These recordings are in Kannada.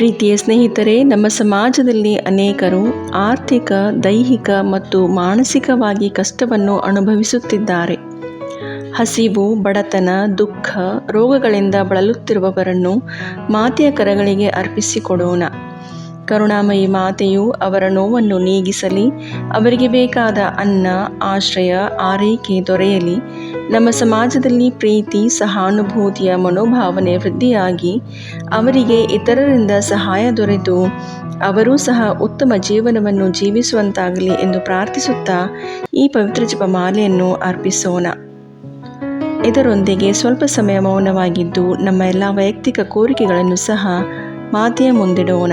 ಪ್ರೀತಿಯ ಸ್ನೇಹಿತರೆ, ನಮ್ಮ ಸಮಾಜದಲ್ಲಿ ಅನೇಕರು ಆರ್ಥಿಕ, ದೈಹಿಕ ಮತ್ತು ಮಾನಸಿಕವಾಗಿ ಕಷ್ಟವನ್ನು ಅನುಭವಿಸುತ್ತಿದ್ದಾರೆ. ಹಸಿವು, ಬಡತನ, ದುಃಖ, ರೋಗಗಳಿಂದ ಬಳಲುತ್ತಿರುವವರನ್ನು ಮಾತೆಯ ಕರಗಳಿಗೆ ಅರ್ಪಿಸಿಕೊಡೋಣ. ಕರುಣಾಮಯಿ ಮಾತೆಯು ಅವರ ನೋವನ್ನು ನೀಗಿಸಲಿ, ಅವರಿಗೆ ಬೇಕಾದ ಅನ್ನ, ಆಶ್ರಯ, ಆರೈಕೆ ದೊರೆಯಲಿ ನಮ್ಮ ಸಮಾಜದಲ್ಲಿ ಪ್ರೀತಿ, ಸಹಾನುಭೂತಿಯ ಮನೋಭಾವನೆ ವೃದ್ಧಿಯಾಗಿ ಅವರಿಗೆ ಇತರರಿಂದ ಸಹಾಯ ದೊರೆತು, ಅವರೂ ಸಹ ಉತ್ತಮ ಜೀವನವನ್ನು ಜೀವಿಸುವಂತಾಗಲಿ ಎಂದು ಪ್ರಾರ್ಥಿಸುತ್ತಾ ಈ ಪವಿತ್ರ ಜಪಮಾಲೆಯನ್ನು ಅರ್ಪಿಸೋಣ. ಇದರೊಂದಿಗೆ ಸ್ವಲ್ಪ ಸಮಯ ಮೌನವಾಗಿದ್ದು ನಮ್ಮ ಎಲ್ಲ ವೈಯಕ್ತಿಕ ಕೋರಿಕೆಗಳನ್ನು ಸಹ ಮಾತೆಯ ಮುಂದಿಡೋಣ.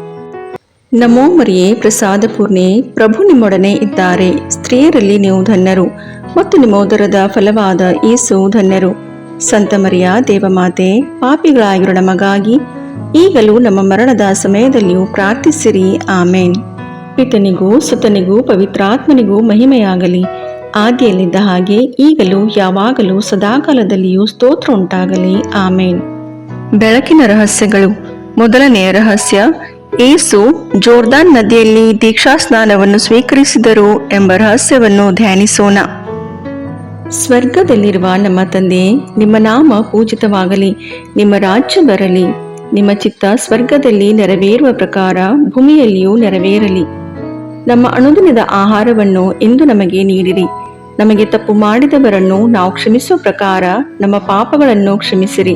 ನಮೋ ಮರಿಯೇ, ಪ್ರಸಾದ ಪೂರ್ಣೆ, ಪ್ರಭು ನಿಮ್ಮೊಡನೆ ಇದ್ದಾರೆ. ಸ್ತ್ರೀಯರಲ್ಲಿ ನೀವು ಧನ್ಯರು ಮತ್ತು ನಿಮ್ಮ ಉದರದ ಫಲವಾದ ಏಸು ಧನ್ಯರು. ಸಂತ ಮರಿಯ, ದೇವಮಾತೆ ಪಾಪಿಗಳಾಗಿರೋ ನಮಗಾಗಿ ಈಗಲೂ ನಮ್ಮ ಮರಣದ ಸಮಯದಲ್ಲಿಯೂ ಪ್ರಾರ್ಥಿಸಿರಿ. ಆಮೇನ್. ಪಿತನಿಗೂ, ಸುತನಿಗೂ, ಪವಿತ್ರಾತ್ಮನಿಗೂ ಮಹಿಮೆಯಾಗಲಿ. ಆದಿಯಲ್ಲಿದ್ದ ಹಾಗೆ ಈಗಲೂ, ಯಾವಾಗಲೂ, ಸದಾಕಾಲದಲ್ಲಿಯೂ ಸ್ತೋತ್ರ ಉಂಟಾಗಲಿ. ಆಮೇನ್. ಬೆಳಕಿನ ರಹಸ್ಯಗಳು. ಮೊದಲನೆಯ ರಹಸ್ಯ ಏಸು ಜೋರ್ದಾನ್ ನದಿಯಲ್ಲಿ ದೀಕ್ಷಾ ಸ್ನಾನವನ್ನು ಸ್ವೀಕರಿಸಿದರು ಎಂಬ ರಹಸ್ಯವನ್ನು ಧ್ಯಾನಿಸೋಣ. ಸ್ವರ್ಗದಲ್ಲಿರುವ ನಮ್ಮ ತಂದೆ, ನಿಮ್ಮ ನಾಮ ಪೂಜಿತವಾಗಲಿ, ನಿಮ್ಮ ರಾಜ್ಯ ಬರಲಿ, ನಿಮ್ಮ ಚಿತ್ತ ಸ್ವರ್ಗದಲ್ಲಿ ನೆರವೇರುವ ಪ್ರಕಾರ ಭೂಮಿಯಲ್ಲಿಯೂ ನೆರವೇರಲಿ. ನಮ್ಮ ಅನುದಿನದ ಆಹಾರವನ್ನು ಇಂದು ನಮಗೆ ನೀಡಿರಿ. ನಮಗೆ ತಪ್ಪು ಮಾಡಿದವರನ್ನು ನಾವು ಕ್ಷಮಿಸುವ ಪ್ರಕಾರ ನಮ್ಮ ಪಾಪಗಳನ್ನು ಕ್ಷಮಿಸಿರಿ.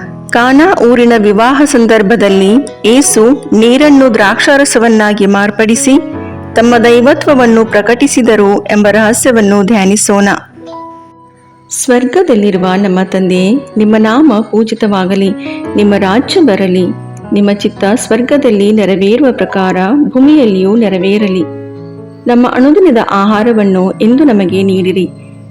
ಕಾನಾ ಊರಿನ ವಿವಾಹ ಸಂದರ್ಭದಲ್ಲಿ ಏಸು ನೀರನ್ನು ದ್ರಾಕ್ಷಾರಸವನ್ನಾಗಿ ಮಾರ್ಪಡಿಸಿ ತಮ್ಮ ದೈವತ್ವವನ್ನು ಪ್ರಕಟಿಸಿದರು ಎಂಬ ರಹಸ್ಯವನ್ನು ಧ್ಯಾನಿಸೋಣ. ಸ್ವರ್ಗದಲ್ಲಿರುವ ನಮ್ಮ ತಂದೆ, ನಿಮ್ಮ ನಾಮ ಪೂಜಿತವಾಗಲಿ, ನಿಮ್ಮ ರಾಜ್ಯ ಬರಲಿ, ನಿಮ್ಮ ಚಿತ್ತ ಸ್ವರ್ಗದಲ್ಲಿ ನೆರವೇರುವ ಪ್ರಕಾರ ಭೂಮಿಯಲ್ಲಿಯೂ ನೆರವೇರಲಿ. ನಮ್ಮ ಅನುದಿನದ ಆಹಾರವನ್ನು ಇಂದು ನಮಗೆ ನೀಡಿರಿ.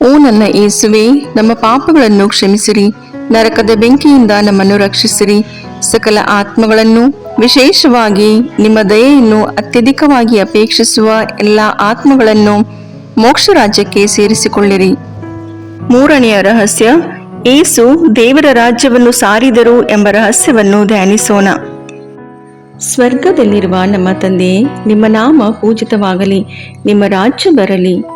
ಓ ನನ್ನ ಏಸುವೆ ನಮ್ಮ ಪಾಪಗಳನ್ನು ಕ್ಷಮಿಸಿರಿ, ನರಕದ ಬೆಂಕಿಯಿಂದ ನಮ್ಮನ್ನು ರಕ್ಷಿಸಿರಿ. ಸಕಲ ಆತ್ಮಗಳನ್ನು, ವಿಶೇಷವಾಗಿ ನಿಮ್ಮ ದಯೆಯನ್ನು ಅತ್ಯಧಿಕವಾಗಿ ಅಪೇಕ್ಷಿಸುವ ಎಲ್ಲ ಆತ್ಮಗಳನ್ನು ಮೋಕ್ಷ ರಾಜ್ಯಕ್ಕೆ ಸೇರಿಸಿಕೊಳ್ಳಿರಿ. ಮೂರನೆಯ ರಹಸ್ಯ, ಏಸು ದೇವರ ರಾಜ್ಯವನ್ನು ಸಾರಿದರು ಎಂಬ ರಹಸ್ಯವನ್ನು ಧ್ಯಾನಿಸೋಣ. ಸ್ವರ್ಗದಲ್ಲಿರುವ ನಮ್ಮ ತಂದೆ, ನಿಮ್ಮ ನಾಮ ಪೂಜಿತವಾಗಲಿ, ನಿಮ್ಮ ರಾಜ್ಯ ಬರಲಿ.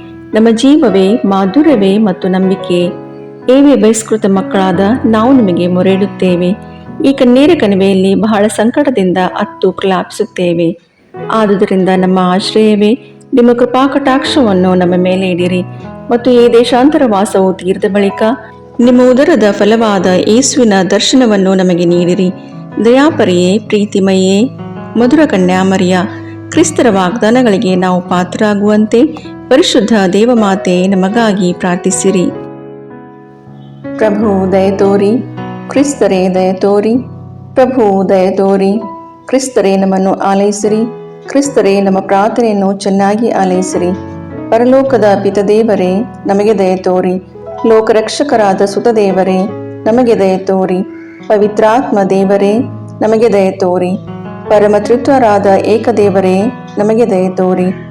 ನಮ್ಮ ಜೀವವೇ, ಮಾಧುರ್ಯವೇ ಮತ್ತು ನಂಬಿಕೆ. ಏವೇ ಬಹಿಷ್ಕೃತ ಮಕ್ಕಳಾದ ನಾವು ನಿಮಗೆ ಮೊರೆಯಿಡುತ್ತೇವೆ. ಈ ಕಣ್ಣೀರ ಕಣಿವೆಯಲ್ಲಿ ಬಹಳ ಸಂಕಟದಿಂದ ಅತ್ತು ಪ್ರಲಾಪಿಸುತ್ತೇವೆ ಆದುದರಿಂದ ನಮ್ಮ ಆಶ್ರಯವೇ, ನಿಮ್ಮ ಕೃಪಾ ಕಟಾಕ್ಷವನ್ನು ನಮ್ಮ ಮೇಲೆ ಇಡಿರಿ ಮತ್ತು ಈ ದೇಶಾಂತರ ವಾಸವು ತೀರಿದ ಬಳಿಕ ನಿಮ್ಮ ಉದರದ ಫಲವಾದ ಯೇಸುವಿನ ದರ್ಶನವನ್ನು ನಮಗೆ ನೀಡಿರಿ. ದಯಾಪರಿಯೇ ಪ್ರೀತಿಮಯೇ ಮಧುರ ಕನ್ಯಾಮರಿಯ ಕ್ರಿಸ್ತರ ವಾಗ್ದಾನಗಳಿಗೆ ನಾವು ಪಾತ್ರರಾಗುವಂತೆ ಪರಿಶುದ್ಧ ದೇವಮಾತೆ ನಮಗಾಗಿ ಪ್ರಾರ್ಥಿಸಿರಿ. ಪ್ರಭು, ದಯ ತೋರಿ, ಕ್ರಿಸ್ತರೇ ದಯ ತೋರಿ, ಪ್ರಭು, ದಯ ತೋರಿ, ಕ್ರಿಸ್ತರೇ ನಮ್ಮನ್ನು ಆಲೈಸಿರಿ, ಕ್ರಿಸ್ತರೇ ನಮ್ಮ ಪ್ರಾರ್ಥನೆಯನ್ನು ಚೆನ್ನಾಗಿ ಆಲೈಸಿರಿ. ಪರಲೋಕದ ಪಿತದೇವರೇ, ನಮಗೆ ದಯ ತೋರಿ. ಲೋಕರಕ್ಷಕರಾದ ಸುತದೇವರೇ, ನಮಗೆ ದಯ ತೋರಿ. ಪವಿತ್ರಾತ್ಮ ದೇವರೇ, ನಮಗೆ ದಯ ತೋರಿ. ಪರಮತೃತ್ವರಾದ ಏಕದೇವರೇ, ನಮಗೆ ದಯ ತೋರಿ.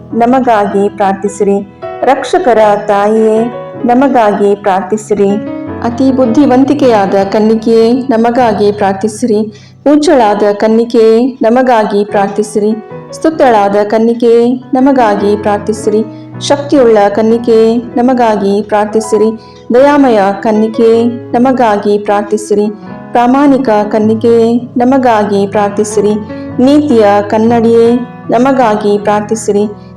ನಮಗಾಗಿ ಪ್ರಾರ್ಥಿಸಿರಿ. ರಕ್ಷಕರ ತಾಯಿಯೇ, ನಮಗಾಗಿ ಪ್ರಾರ್ಥಿಸಿರಿ. ಅತಿ ಬುದ್ಧಿವಂತಿಕೆಯಾದ ಕನ್ನಿಕೆಯೇ, ನಮಗಾಗಿ ಪ್ರಾರ್ಥಿಸಿರಿ. ಉಜ್ಜಳಾದ ಕನ್ನಿಕೆಯೇ, ನಮಗಾಗಿ ಪ್ರಾರ್ಥಿಸಿರಿ. ಸ್ತುತ್ತಳಾದ ಕನ್ನಿಕೆಯೇ, ನಮಗಾಗಿ ಪ್ರಾರ್ಥಿಸಿರಿ. ಶಕ್ತಿಯುಳ್ಳ ಕನ್ನಿಕೆಯೇ, ನಮಗಾಗಿ ಪ್ರಾರ್ಥಿಸಿರಿ. ದಯಾಮಯ ಕನ್ನಿಕೆಯೇ, ನಮಗಾಗಿ ಪ್ರಾರ್ಥಿಸಿರಿ. ಪ್ರಾಮಾಣಿಕ ಕನ್ನಿಕೆಯೇ, ನಮಗಾಗಿ ಪ್ರಾರ್ಥಿಸಿರಿ. ನೀತಿಯ ಕನ್ನಡಿಯೇ, ನಮಗಾಗಿ ಪ್ರಾರ್ಥಿಸಿರಿ.